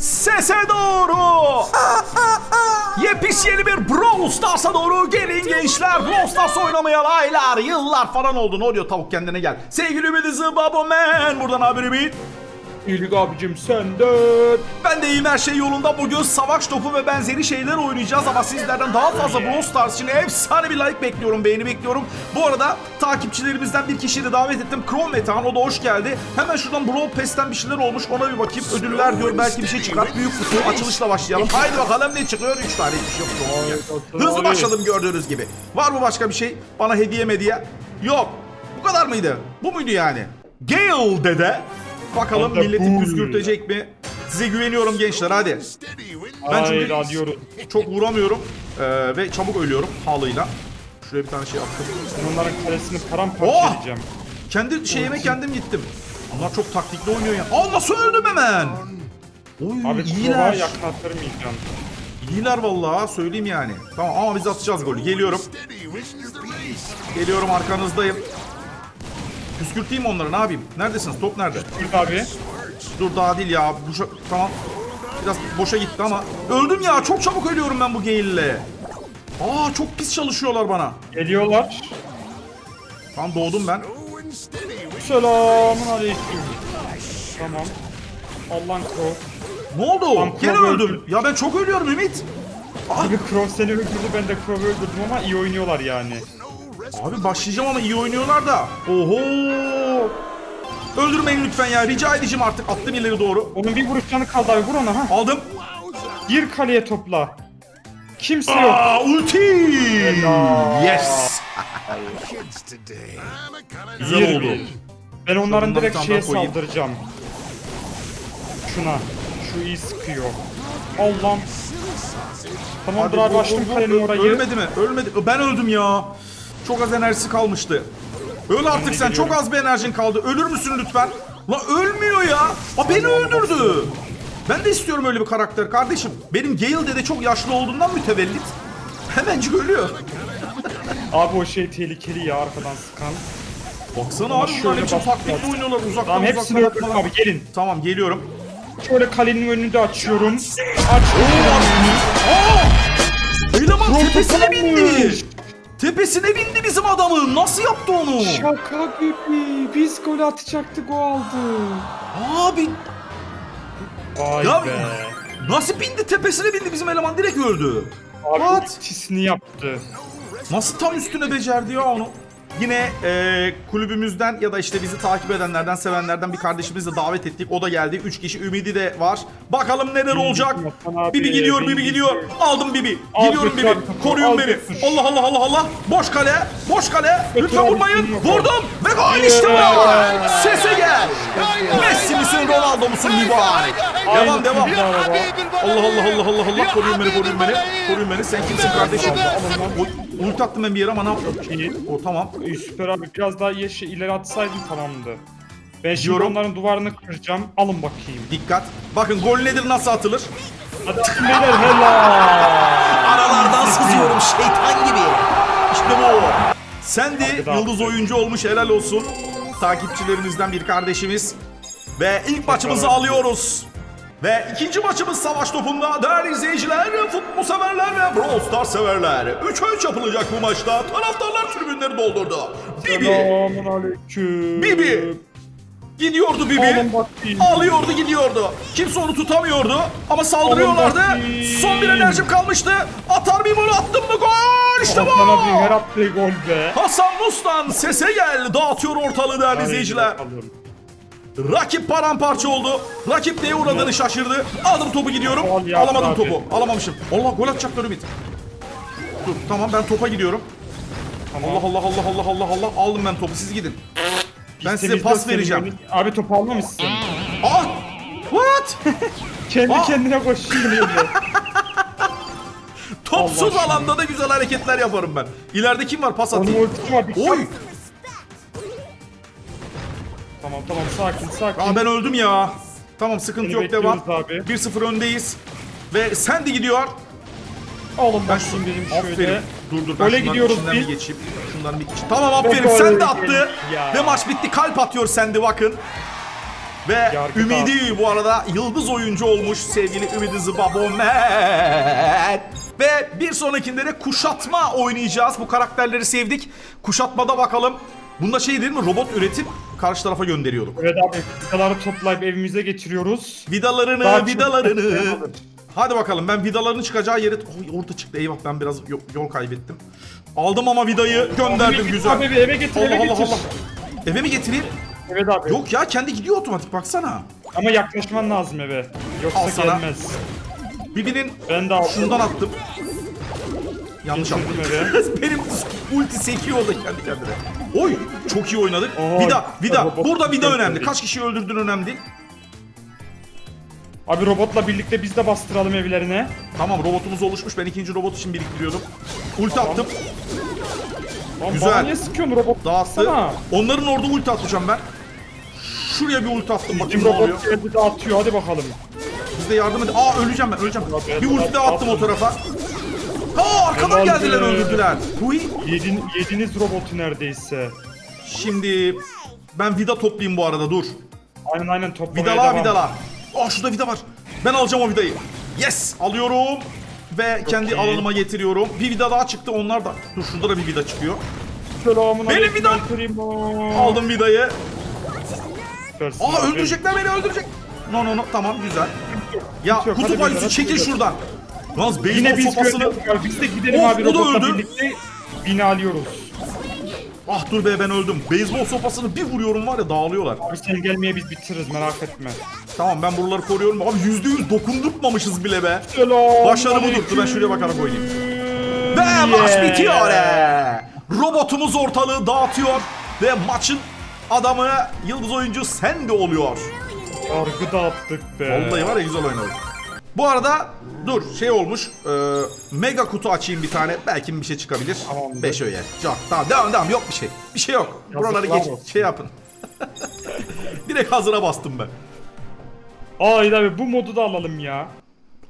Sese doğru. Yepis yeni bir Brawl Stars'a doğru gelin gençler. Brawl Stars oynamayalı aylar, yıllar falan oldu. Ne oluyor tavuk kendine gel. Sevgili Ümidi Zıbabo Man. Buradan haber Ümit. İyilik abicim senden. Ben de iyiyim her şey yolunda. Bugün savaş topu ve benzeri şeyler oynayacağız ama sizlerden daha fazla Brawl Stars için efsane bir like bekliyorum, beğeni bekliyorum. Bu arada takipçilerimizden bir kişiyi de davet ettim. Chrome Metehan, o da hoş geldi. Hemen şuradan Brawl Pass'ten bir şeyler olmuş. Ona bir bakayım. Ödüller diyor, belki bir şey çıkar. Büyük kutu, açılışla başlayalım. Haydi bakalım ne çıkıyor? 3 tane hiçbir şey yok. Hızlı başladım gördüğünüz gibi. Var mı başka bir şey? Bana hediye mediye? Yok. Bu kadar mıydı? Bu muydu yani? Gale dede. Bakalım milleti püskürtecek mi? Size güveniyorum gençler hadi. Ben çünkü-. Çok vuramıyorum ee, ve çabuk ölüyorum halıyla. Şuraya bir tane şey attım. Ben onların kalesini paramparça Oh! edeceğim. Kendi şeyime kendim gittim. Bunlar çok taktikli oynuyor ya. Aa nasıl öldüm hemen? Oy Abi iyiler. Trova yakın attırmayacağım. İyiler vallahi söyleyeyim yani. Tamam ama biz atacağız golü. Geliyorum. Geliyorum arkanızdayım. Püskürteyim onları ne yapayım? Neredesiniz? Top nerede? Burada abi. Dur daha değil ya. Boşa, tamam. Biraz boşa gitti ama. Öldüm ya. Çok çabuk ölüyorum ben bu Gale'le. Aa çok pis çalışıyorlar bana. Geliyorlar. Tam doğdum ben. Selamun aleyküm. Tamam. Allah'ın Crow. Ne oldu? Tam Gene Crow öldüm. öldü. Ya ben çok ölüyorum Ümit. Abi Crow seni öldürdü ben de Crow'u öldürdüm ama iyi oynuyorlar yani. Abi başlayacağım ama iyi oynuyorlar da. Oho. Öldürmeyin lütfen ya. Rica edeceğim artık. Attım ileri doğru. Onun bir vuruş canı kaldı abi vur ona ha. Aldım. Gir kaleye topla. Kimse yok. Aa ulti. Yes. Güzel oldu. Ben onların Şundan direkt şeye koyayım. saldıracağım. Şuna. Şu iyi sıkıyor. Allah'ım. Tamamdır abi vur, açtım kalenin orayı. Ölmedi mi? Ölmedi. Ben öldüm ya. Çok az enerjisi kalmıştı. Öl artık sen. Çok az bir enerjin kaldı. Ölür müsün lütfen? La ölmüyor ya. Aa beni öldürdü. Ben de istiyorum öyle bir karakter kardeşim. Benim Gale dede çok yaşlı olduğundan mütevellit. Hemencik ölüyor. Abi o şey tehlikeli ya arkadan sıkan. Baksana Ama abi bunlar şöyle biçim bak- taktikli oynuyorlar uzaktan Tamam uzaktan hepsini öldürdüm atmalar. abi gelin. Tamam geliyorum. Şöyle kalenin önünü de açıyorum. Aç. Eleman tepesine almış. Tepesine bindi bizim adamın. Nasıl yaptı onu? Şaka gibi. Biz gol atacaktık o aldı. Abi Vay Ya- be. nasıl bindi tepesine bindi bizim eleman direkt öldü. Abi What? yaptı. Nasıl tam üstüne becerdi ya onu? Yine e, kulübümüzden ya da işte bizi takip edenlerden, sevenlerden bir kardeşimizi de davet ettik. O da geldi. Üç kişi Ümidi de var. Bakalım neler olacak. Bibi gidiyor, Bibi gidiyor. Aldım Bibi. Gidiyorum Bibi. Koruyun beni. Allah Allah Allah Allah. Boş kale. Boş kale. Lütfen vurmayın. Vurdum. Ve gol işte bu. Sese gel. Messi misin Ronaldo musun mübarek? Devam devam. Allah Allah Allah Allah Allah koruyun beni koruyun beni. Koruyun beni. Sen kimsin kardeşim? Oy, Ulti attım ben bir yere ama ne yaptım? İyi. O tamam. Ee, Süper abi biraz daha yeşil ileri atsaydım tamamdı. Ben şimdi Diyorum. onların duvarını kıracağım. Alın bakayım. Dikkat. Bakın gol nedir nasıl atılır? Hadi atın beyler helal. Aralardan sızıyorum şeytan gibi. İşte bu. Sen de yıldız oyuncu olmuş helal olsun. Takipçilerimizden bir kardeşimiz. Ve ilk maçımızı alıyoruz. Ve ikinci maçımız savaş topunda değerli izleyiciler, futbol severler ve Brawl Stars severler. 3'e 3 yapılacak bu maçta. Taraftarlar tribünleri doldurdu. Bibi, Selamun aleyküm. Bibi. gidiyordu Bibi. Alın bakayım. Alıyordu gidiyordu. Kimse onu tutamıyordu. Ama saldırıyorlardı. Alın bakayım. Son bir enerjim kalmıştı. Atar bir bunu attım mı gol. İşte Hasan abi bu. her attığı gol be. Hasan Mustan sese gel. Dağıtıyor ortalığı değerli izleyiciler. Bakalım. Rakip paramparça oldu. Rakip neye uğradığını şaşırdı. Aldım topu gidiyorum. Alamadım topu. Alamamışım. Allah gol atacaklar Ümit. Dur tamam ben topa gidiyorum. Tamam. Allah Allah Allah Allah Allah Allah. Aldım ben topu siz gidin. Ben size pas vereceğim. Abi topu almamışsın. Ah! What? Kendi Aa. kendine koşuyor. Topsuz alanda da güzel hareketler yaparım ben. İleride kim var? Pas Onun atayım. ultisi var. Oy! Tamam tamam sakin sakin. Aa ben öldüm ya. Tamam sıkıntı Seni yok devam. bekliyoruz abi. 1-0 öndeyiz. Ve Sandy gidiyor. Alın Ben bakayım benim Aferin. şöyle. Dur dur ben şunların gidiyoruz içinden biz. bir geçeyim. Şundan bir. Tamam aferin gol sen de attı. ya. Ve maç bitti. Kalp atıyor Sandy bakın. Ve Yargı Ümidi bu arada yıldız oyuncu olmuş sevgili Ümidi Zıbabomet. Ve bir sonrakinde de kuşatma oynayacağız. Bu karakterleri sevdik. Kuşatmada bakalım. Bunda şey değil mi? Robot üretip karşı tarafa gönderiyorduk. Evet abi vidaları toplayıp evimize getiriyoruz. Vidalarını, Daha vidalarını. Hadi bakalım ben vidaların çıkacağı yeri... Oy, orada çıktı eyvah ben biraz yo- yol kaybettim. Aldım ama vidayı gönderdim Abi, güzel. Abi eve getir eve Allah Allah getir. Allah. Eve mi getireyim? Evet abi. Yok ya kendi gidiyor otomatik baksana. Ama yaklaşman lazım eve. Yoksa Al sana. gelmez. Birbirinin Ben de şundan attım. Yanlış attım. Getirdim Benim ulti sekiyor orada kendi kendine. Oy çok iyi oynadık. Oo, vida vida. robot Burada vida önemli. Kaç kişi öldürdün önemli değil. Abi robotla birlikte biz de bastıralım evlerine. Tamam robotumuz oluşmuş. Ben ikinci robot için biriktiriyordum. Ulti attım. Lan Güzel. Bana niye sıkıyorsun robot? Dağıttı. Sana. Onların orada ulti atacağım ben. Şuraya bir ulti attım. Bakayım ne oluyor. robot geldi de atıyor hadi bakalım. Biz de yardım edin. Aa öleceğim ben öleceğim. Bir ulti daha attım o tarafa. Ha arkadan Helal geldiler be. öldürdüler. Yedin, yediniz robotu neredeyse. Şimdi ben vida toplayayım bu arada dur. Aynen aynen toplamaya Vidala devam. vidala. Aa şurada vida var. Ben alacağım o vidayı. Yes alıyorum. Ve kendi iyi. alanıma getiriyorum. Bir vida daha çıktı onlar da. Dur şurada da bir vida çıkıyor. Selamun Benim vidam. Aldım vidayı. Aa öldürecekler beni öldürecek. No no no tamam güzel. Ya Yok, hadi kutup ayısı çekil beyler. şuradan. Yalnız Yine beyzbol biz sopasını... Biz de gidelim Of, abi o da robotla öldü. birlikte bini alıyoruz. Ah dur be ben öldüm. Beyzbol sopasını bir vuruyorum var ya dağılıyorlar. Abi sen gelmeye biz bitiririz merak etme. Tamam ben buraları koruyorum. Abi yüzde yüz dokundurtmamışız bile be. Selam. Başarı budur. Dur ben şuraya bakarak oynayayım. Ve maç bitiyor. he. Robotumuz ortalığı dağıtıyor. Ve maçın adamı yıldız oyuncu sen de oluyor. Argı dağıttık be. Vallahi var ya güzel oynadık. Bu arada dur şey olmuş. e, mega kutu açayım bir tane. Belki bir şey çıkabilir. Tamamdır. 5 öğe. Çok. Tamam devam devam yok bir şey. Bir şey yok. Buraları geç olsun. şey yapın. Direkt hazıra bastım ben. Ay abi bu modu da alalım ya.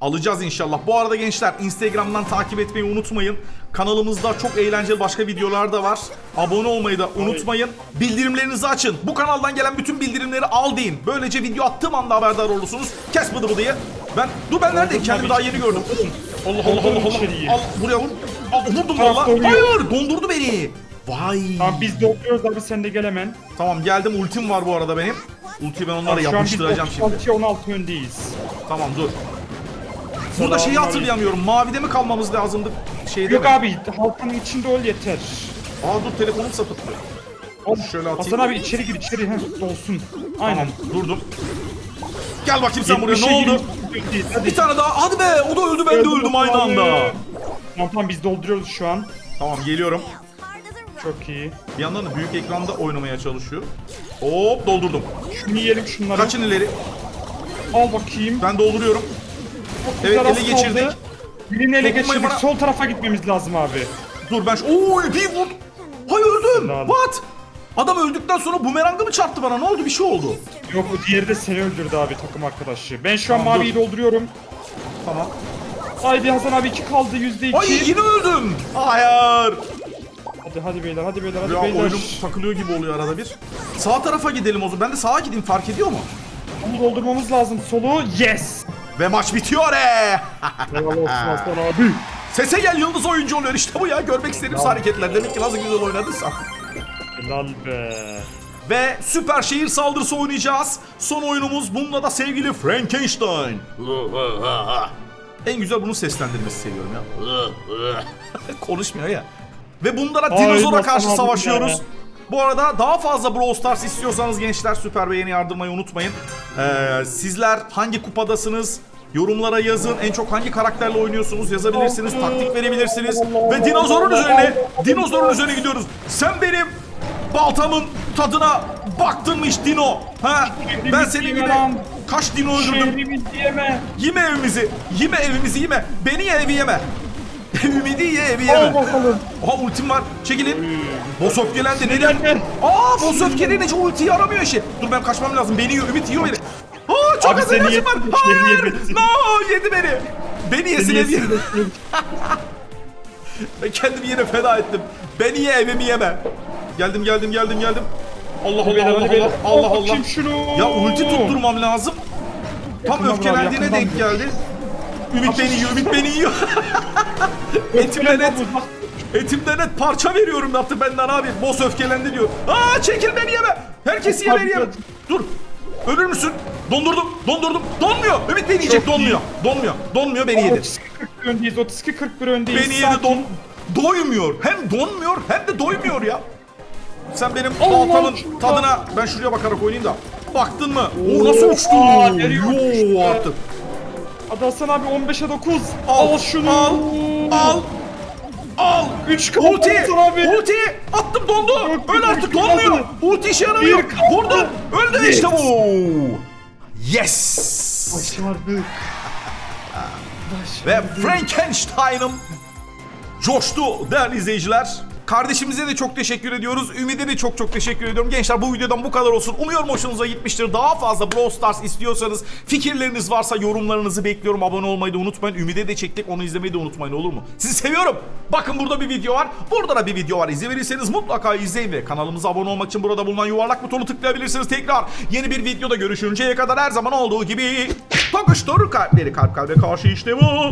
Alacağız inşallah. Bu arada gençler Instagram'dan takip etmeyi unutmayın. Kanalımızda çok eğlenceli başka videolar da var. Abone olmayı da unutmayın. Bildirimlerinizi açın. Bu kanaldan gelen bütün bildirimleri al deyin. Böylece video attığım anda haberdar olursunuz. Kes bıdı bıdıyı. Ben dur ben neredeyim? Kendimi daha yeni gördüm. Allah Allah Allah Allah. içeriği. Al buraya vur. Al vurdum valla. Hayır dondurdu beni. Vay. Tamam biz dokluyoruz abi sen de gel hemen. Tamam geldim ultim var bu arada benim. Ultiyi ben onlara Abi, şu an biz yapıştıracağım şimdi. 36'ya 16 öndeyiz. Tamam dur. Burada şeyi hatırlayamıyorum. Mavide mi kalmamız lazımdı? Şeyde Yok mi? abi halkın içinde ol yeter. Aa dur telefonum sapıttı. Hop, Şöyle atayım. Hasan abi içeri gir içeri heh dolsun. Aynen. Durdum. Gel bakayım sen buraya 70'e ne oldu? 20 değil, Hadi. Bir tane daha. Hadi be o da öldü ben de Öldüm aynı anda. Tamam tamam biz dolduruyoruz şu an. Tamam geliyorum. Çok iyi. Bir yandan da büyük ekranda oynamaya çalışıyor. Hop doldurdum. Şunu yiyelim şunları. Kaçın ileri. Al bakayım. Ben dolduruyorum. Evet ele geçirdik. Birini ele Dokunmayın geçirdik. bana. Sol tarafa gitmemiz lazım abi. Dur ben şu... Oo bir vur. Hay öldüm. What? Adam öldükten sonra bumerangı mı çarptı bana? Ne oldu? Bir şey oldu. Yok o diğeri de seni öldürdü abi takım arkadaşı. Ben şu an Tamam, maviyi dur. dolduruyorum. Tamam. Haydi Hasan abi 2 kaldı %2. Ay yine öldüm. Hayır. Hadi hadi beyler hadi beyler hadi Ya beyler. oyunum takılıyor gibi oluyor arada bir. Sağ tarafa gidelim o zaman. Ben de sağa gideyim fark ediyor mu? Bunu doldurmamız lazım. Solu yes. Ve maç bitiyor e. Olsun Hasan abi. Sese gel yıldız oyuncu oluyor işte bu ya. Görmek istediğim hareketler. Demek ki nasıl güzel oynadıysam. Helal be. Ve süper şehir saldırısı oynayacağız. Son oyunumuz bununla da sevgili Frankenstein. en güzel bunun seslendirmesi seviyorum ya. Konuşmuyor ya. Ve bunlara Ay, dinozora karşı abi savaşıyoruz. ya. Bu arada daha fazla Brawl Stars istiyorsanız gençler süper beğeni yardırmayı unutmayın. Ee, sizler hangi kupadasınız? Yorumlara yazın. En çok hangi karakterle oynuyorsunuz yazabilirsiniz. Taktik verebilirsiniz. Ve dinozorun üzerine, dinozorun üzerine gidiyoruz. Sen benim baltamın tadına baktın mı hiç Dino? Ha? Ben senin gibi kaç Dino öldürdüm. Diyeme. Yeme evimizi. Yeme evimizi yeme. Beni ye evi yeme. Ümidi ye evi yeme. Aha ultim var. Çekilin. Boss öfkelendi. Nereye? Aa boss öfkelenince ultiyi aramıyor işi. Dur ben kaçmam lazım. Beni yiyor. Ümit yiyor beni. Çok Abi az seni enerjim var. yedi, seni Hayır. No yedi beni. Beni yesin Seni evi. yesin. Ben kendimi yine feda ettim. Beni ye evimi yeme. Geldim geldim geldim geldim. Allah Allah hadi Allah beyler. Allah Al Allah. bakayım şunu. Ya ulti tutturmam lazım. Tam Yakından öfkelendiğine abi, denk yakından geldi. Ümit beni yiyor, Ümit beni yiyor. Etimden et, etimden et parça veriyorum yaptı benden abi. Boss öfkelendi diyor. Aa çekil beni yeme. Herkesi ye beni yeme. Dur. Ölür müsün? Dondurdum, dondurdum. Donmuyor. Ümit beni yiyecek, donmuyor. Donmuyor. Donmuyor, beni yedi. 32-41 öndeyiz. 32-41 öndeyiz. Beni yedi, don... Doymuyor. Hem donmuyor hem de doymuyor ya. Sen benim baltamın tadına ben şuraya bakarak oynayayım da. Baktın mı? O nasıl uçtu? Aa? Yoo artık. Hadi Hasan abi 15'e 9. Al, Al, şunu. al, Al. Al. 3 kaldı Ulti. Abi. Ulti. Attım dondu. Öl artık donmuyor. Ulti işe yaramıyor. Vurdum. Öldü Yes. işte bu. Yes. Başardık. Ve Frankenstein'ım coştu değerli izleyiciler. Kardeşimize de çok teşekkür ediyoruz. Ümit'e de çok çok teşekkür ediyorum. Gençler bu videodan bu kadar olsun. Umuyorum hoşunuza gitmiştir. Daha fazla Brawl Stars istiyorsanız fikirleriniz varsa yorumlarınızı bekliyorum. Abone olmayı da unutmayın. Ümit'e de çektik. Onu izlemeyi de unutmayın olur mu? Sizi seviyorum. Bakın burada bir video var. Burada da bir video var. İzlemediyseniz mutlaka izleyin ve kanalımıza abone olmak için burada bulunan yuvarlak butonu tıklayabilirsiniz. Tekrar yeni bir videoda görüşünceye kadar her zaman olduğu gibi tokuştur kalpleri kalp kalbe karşı işte bu.